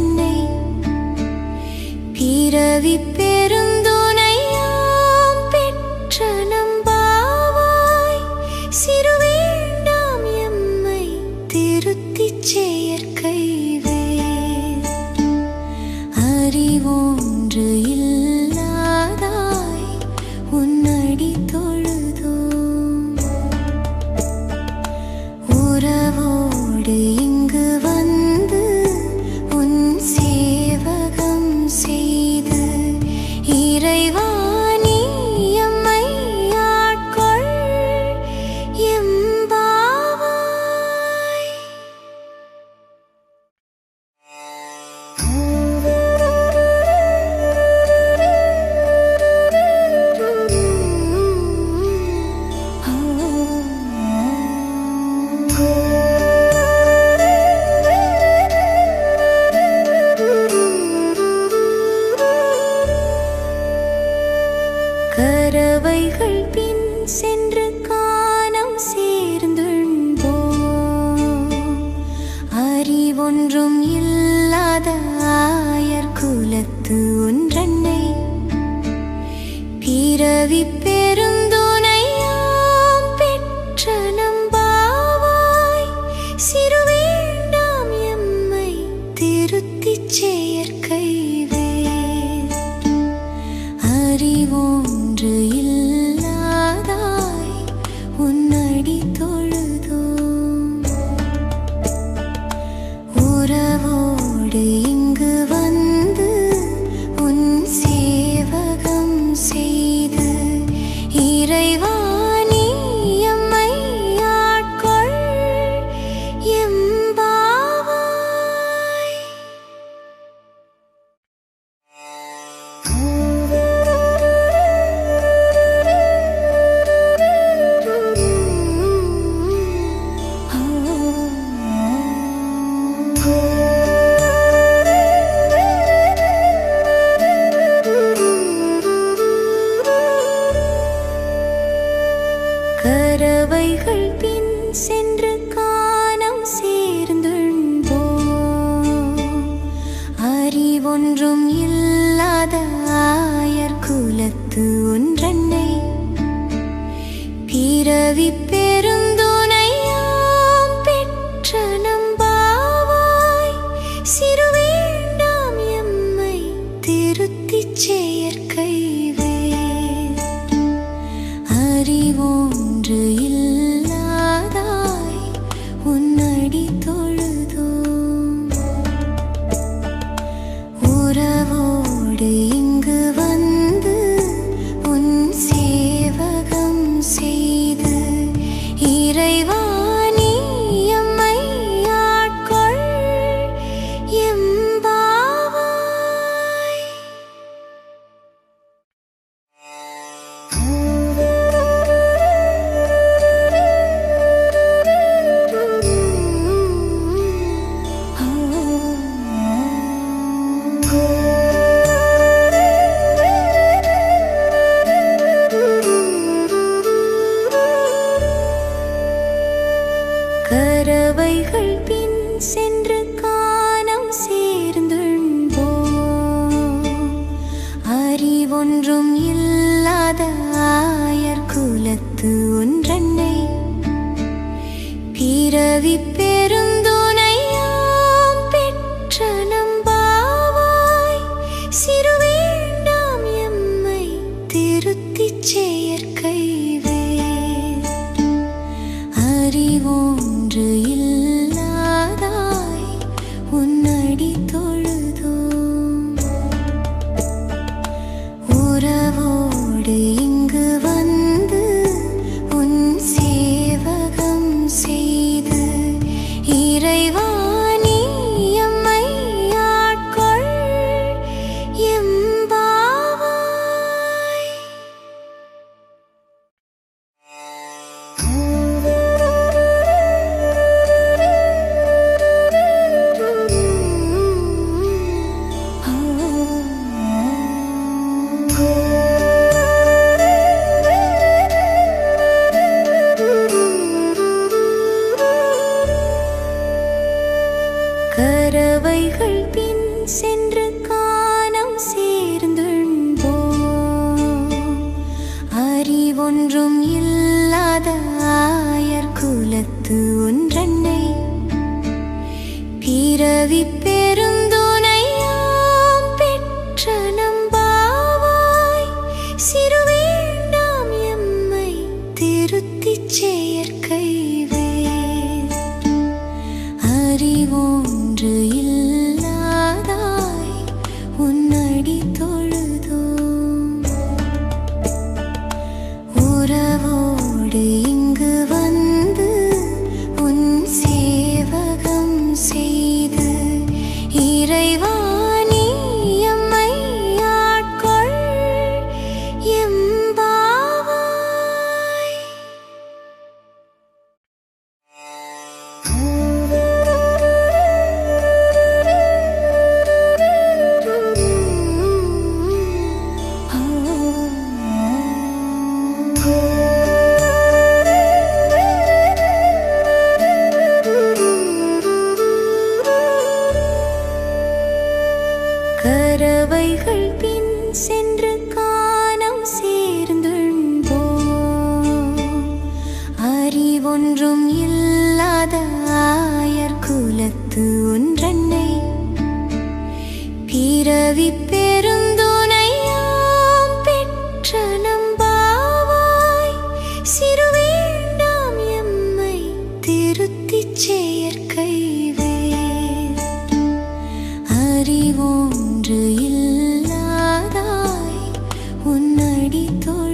என்னை பிறவி பெருந்துணையாம் பெற்ற நம்பாவாய் சிறுவேண்டாம் எம்மை திருத்தி செயற்கை அறிவோன்று ஒன்று இல்லாத ஆயர் குலத்து ஒன்றன்னை பிறவி பெருந்துணையாம் பெற்ற நம்பாவாய் சிறு வேண்டாம் எம்மை திருத்தி செயற்கை அறிவோன்று கரவைகள் பின் சென்று காணம் சேர்ந்துண்போம் அறிவொன்றும் இல்லாத ஆயர் குலத்து ஒன்றன்னை அடி தோல்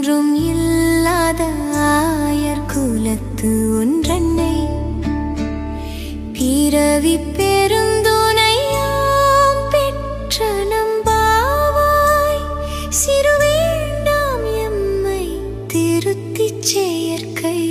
ஒன்றும் இல்லாத ஆயர் குலத்து ஒன்றன்னை. பிறவி பெருந்துணையாம் பெற்ற நம்பாவாய் சிறுவேண்டாம் எம்மை திருத்திச் செயற்கை